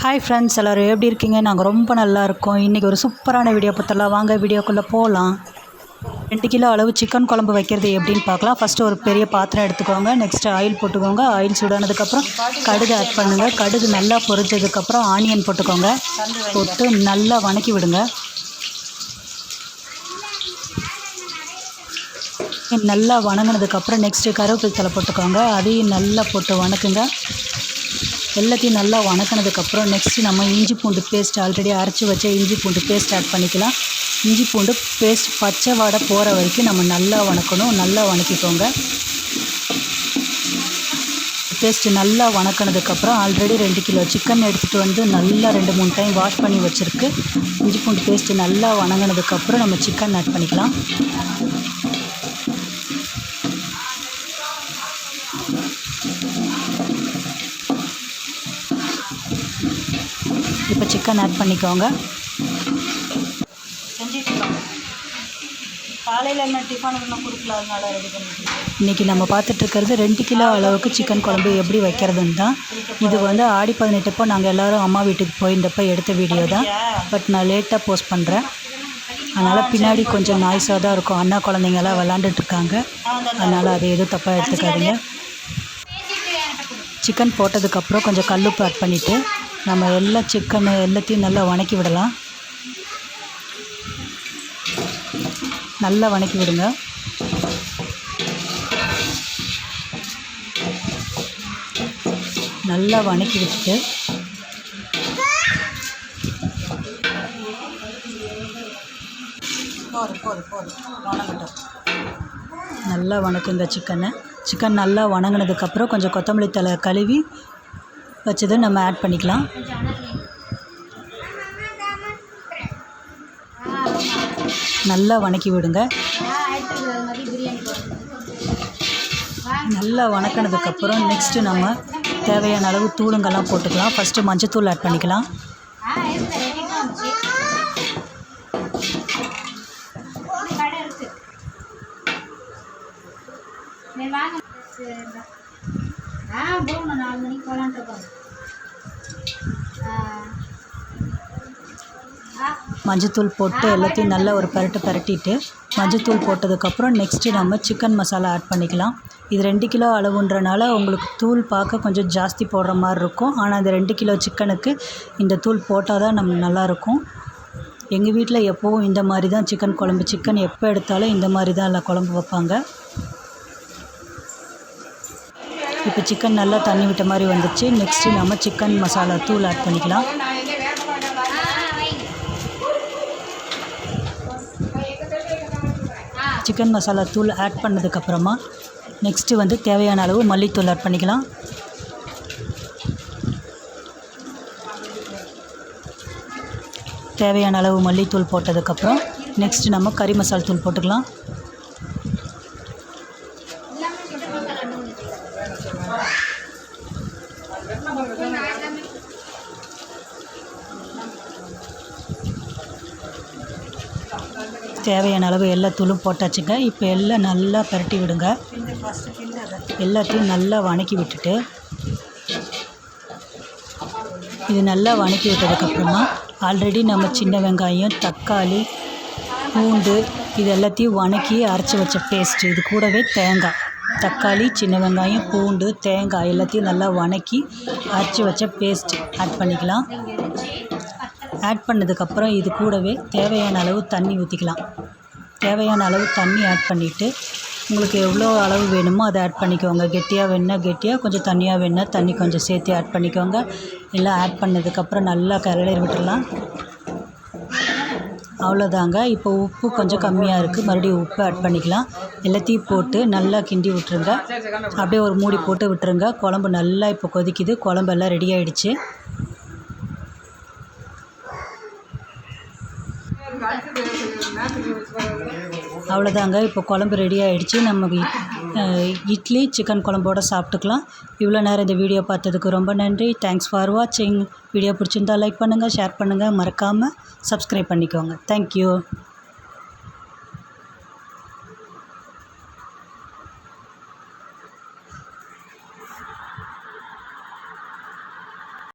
Hi friends எல்லோரும் எப்படி இருக்கீங்க? நாங்கள் ரொம்ப நல்லா இருக்கோம். இன்றைக்கி ஒரு சூப்பரான வீடியோ பார்த்தலாம் வாங்க வீடியோக்குள்ளே போகலாம் ரெண்டு கிலோ அளவு சிக்கன் குழம்பு வைக்கிறது எப்படின்னு பார்க்கலாம். ஃபஸ்ட்டு ஒரு பெரிய பாத்திரம் எடுத்துக்கோங்க. நெக்ஸ்ட்டு ஆயில் போட்டுக்கோங்க. ஆயில் சூடானதுக்கப்புறம் கடுகு ஆட் பண்ணுங்கள் கடுகு நல்லா பொரிச்சதுக்கப்புறம் ஆனியன் போட்டுக்கோங்க. போட்டு நல்லா வணக்கி விடுங்க. நல்லா வணங்கினதுக்கப்புறம் நெக்ஸ்ட்டு கருவேப்பிலை தலை போட்டுக்கோங்க. அதையும் நல்லா போட்டு வணக்குங்க. எல்லாத்தையும் நல்லா வணக்கினதுக்கப்புறம் நெக்ஸ்ட்டு நம்ம இஞ்சி பூண்டு பேஸ்ட் ஆல்ரெடி அரைச்சி வச்ச இஞ்சி பூண்டு பேஸ்ட் ஆட் பண்ணிக்கலாம். இஞ்சி பூண்டு பேஸ்ட் பச்சை வாடை போகிற வரைக்கும் நம்ம நல்லா வணக்கணும். நல்லா வணக்கிக்கோங்க. பேஸ்ட்டு நல்லா வணக்கினதுக்கப்புறம் ஆல்ரெடி ரெண்டு கிலோ சிக்கன் எடுத்துகிட்டு வந்து நல்லா ரெண்டு மூணு டைம் வாஷ் பண்ணி வச்சுருக்கு. இஞ்சி பூண்டு பேஸ்ட்டு நல்லா வணங்கினதுக்கப்புறம் நம்ம சிக்கன் ஆட் பண்ணிக்கலாம். இப்போ சிக்கன் ஆட் பண்ணிக்கோங்க. காலையில் என்ன டிஃபன் ஒன்றும் கொடுக்கல அதனால ரெடி பண்ணிட்டு இன்றைக்கி நம்ம பார்த்துட்ருக்கிறது ரெண்டு கிலோ அளவுக்கு சிக்கன் குழம்பு எப்படி வைக்கிறதுன்னு தான். இது வந்து ஆடி பதினெட்டுப்போ நாங்கள் எல்லோரும் அம்மா வீட்டுக்கு போயிருந்தப்போ எடுத்த வீடியோ தான். பட் நான் லேட்டாக போஸ்ட் பண்ணுறேன் அதனால் பின்னாடி கொஞ்சம் நாய்ஸாக தான் இருக்கும். அண்ணா குழந்தைங்கெல்லாம் விளாண்டுட்ருக்காங்க அதனால் அது எதுவும் தப்பாக எடுத்துக்காதீங்க. சிக்கன் போட்டதுக்கப்புறம் கொஞ்சம் கல்லுப்பு ஆட் பண்ணிவிட்டு நம்ம எல்லா சிக்கன் எல்லாத்தையும் நல்லா வணக்கி விடலாம். நல்லா வணக்கி விடுங்க. நல்லா வணக்கி விட்டுட்டு போதும் போதும் போதும் வணங்கட்டும். நல்லா வணக்குங்க சிக்கனை சிக்கன் நல்லா வணங்கினதுக்கப்புறம் கொஞ்சம் கொத்தமல்லி தலை கழுவி வச்சதை நம்ம ஆட் பண்ணிக்கலாம். நல்லா வணக்கி விடுங்க. நல்லா வணக்கினதுக்கப்புறம் நெக்ஸ்ட்டு நம்ம தேவையான அளவு தூளுங்கெல்லாம் போட்டுக்கலாம். ஃபஸ்ட்டு மஞ்சத்தூள் ஆட் பண்ணிக்கலாம். ஆ போகணும் நாலு மணிக்கு போகலான்ட்டு இருக்கோம். மஞ்சத்தூள் போட்டு எல்லாத்தையும் நல்லா ஒரு பரட்டு பரட்டிட்டு மஞ்சத்தூள் போட்டதுக்கப்புறம் நெக்ஸ்ட்டு நம்ம சிக்கன் மசாலா ஆட் பண்ணிக்கலாம். இது ரெண்டு கிலோ அளவுன்றனால உங்களுக்கு தூள் பார்க்க கொஞ்சம் ஜாஸ்தி போடுற மாதிரி இருக்கும். ஆனால் இந்த ரெண்டு கிலோ சிக்கனுக்கு இந்த தூள் போட்டால் தான் நம்ம நல்லாயிருக்கும். எங்கள் வீட்டில் எப்போவும் இந்த மாதிரி தான் சிக்கன் குழம்பு. சிக்கன் எப்போ எடுத்தாலும் இந்த மாதிரி தான் எல்லாம் குழம்பு வைப்பாங்க. இப்போ சிக்கன் நல்லா தண்ணி விட்ட மாதிரி வந்துச்சு. நெக்ஸ்ட்டு நம்ம சிக்கன் மசாலா தூள் ஆட் பண்ணிக்கலாம். சிக்கன் மசாலா தூள் ஆட் பண்ணதுக்கப்புறமா நெக்ஸ்ட்டு வந்து தேவையான அளவு மல்லித்தூள் ஆட் பண்ணிக்கலாம். தேவையான அளவு மல்லித்தூள் போட்டதுக்கப்புறம் நெக்ஸ்ட்டு நம்ம கறி மசால் தூள் போட்டுக்கலாம். தேவையான அளவு எல்லாத்தூளும் போட்டாச்சுங்க. இப்போ எல்லாம் நல்லா பரட்டி விடுங்க. எல்லாத்தையும் நல்லா வணக்கி விட்டுட்டு இது நல்லா வணக்கி விட்டதுக்கப்புறமா ஆல்ரெடி நம்ம சின்ன வெங்காயம் தக்காளி பூண்டு இது எல்லாத்தையும் வணக்கி அரைச்சி வச்ச பேஸ்ட்டு இது கூடவே தேங்காய் தக்காளி சின்ன வெங்காயம் பூண்டு தேங்காய் எல்லாத்தையும் நல்லா வணக்கி அரைச்சி வச்ச பேஸ்ட் ஆட் பண்ணிக்கலாம். ஆட் பண்ணதுக்கப்புறம் இது கூடவே தேவையான அளவு தண்ணி ஊற்றிக்கலாம் தேவையான அளவு தண்ணி ஆட் பண்ணிவிட்டு உங்களுக்கு எவ்வளோ அளவு வேணுமோ அதை ஆட் பண்ணிக்கோங்க. கெட்டியாக வேணுன்னா கெட்டியாக கொஞ்சம் தண்ணியாக வேணுன்னா தண்ணி கொஞ்சம் சேர்த்து ஆட் பண்ணிக்கோங்க. எல்லாம் ஆட் பண்ணதுக்கப்புறம் நல்லா கரளை விட்டுடலாம். அவ்வளோதாங்க. இப்போ உப்பு கொஞ்சம் கம்மியாக இருக்குது மறுபடியும் உப்பு ஆட் பண்ணிக்கலாம். எல்லாத்தையும் போட்டு நல்லா கிண்டி விட்டுருங்க. அப்படியே ஒரு மூடி போட்டு விட்டுருங்க. குழம்பு நல்லா இப்போ கொதிக்குது. குழம்பெல்லாம் ரெடி ஆகிடுச்சு அவ்வளோதாங்க இப்போ குழம்பு ரெடி ஆகிடுச்சு நம்ம இட்லி சிக்கன் குழம்போடு சாப்பிட்டுக்கலாம். இவ்வளோ நேரம் இந்த வீடியோ பார்த்ததுக்கு ரொம்ப நன்றி. தேங்க்ஸ் ஃபார் வாட்சிங் வீடியோ பிடிச்சிருந்தா லைக் பண்ணுங்கள் ஷேர் பண்ணுங்கள் மறக்காமல் சப்ஸ்கிரைப் பண்ணிக்கோங்க. தேங்க்யூ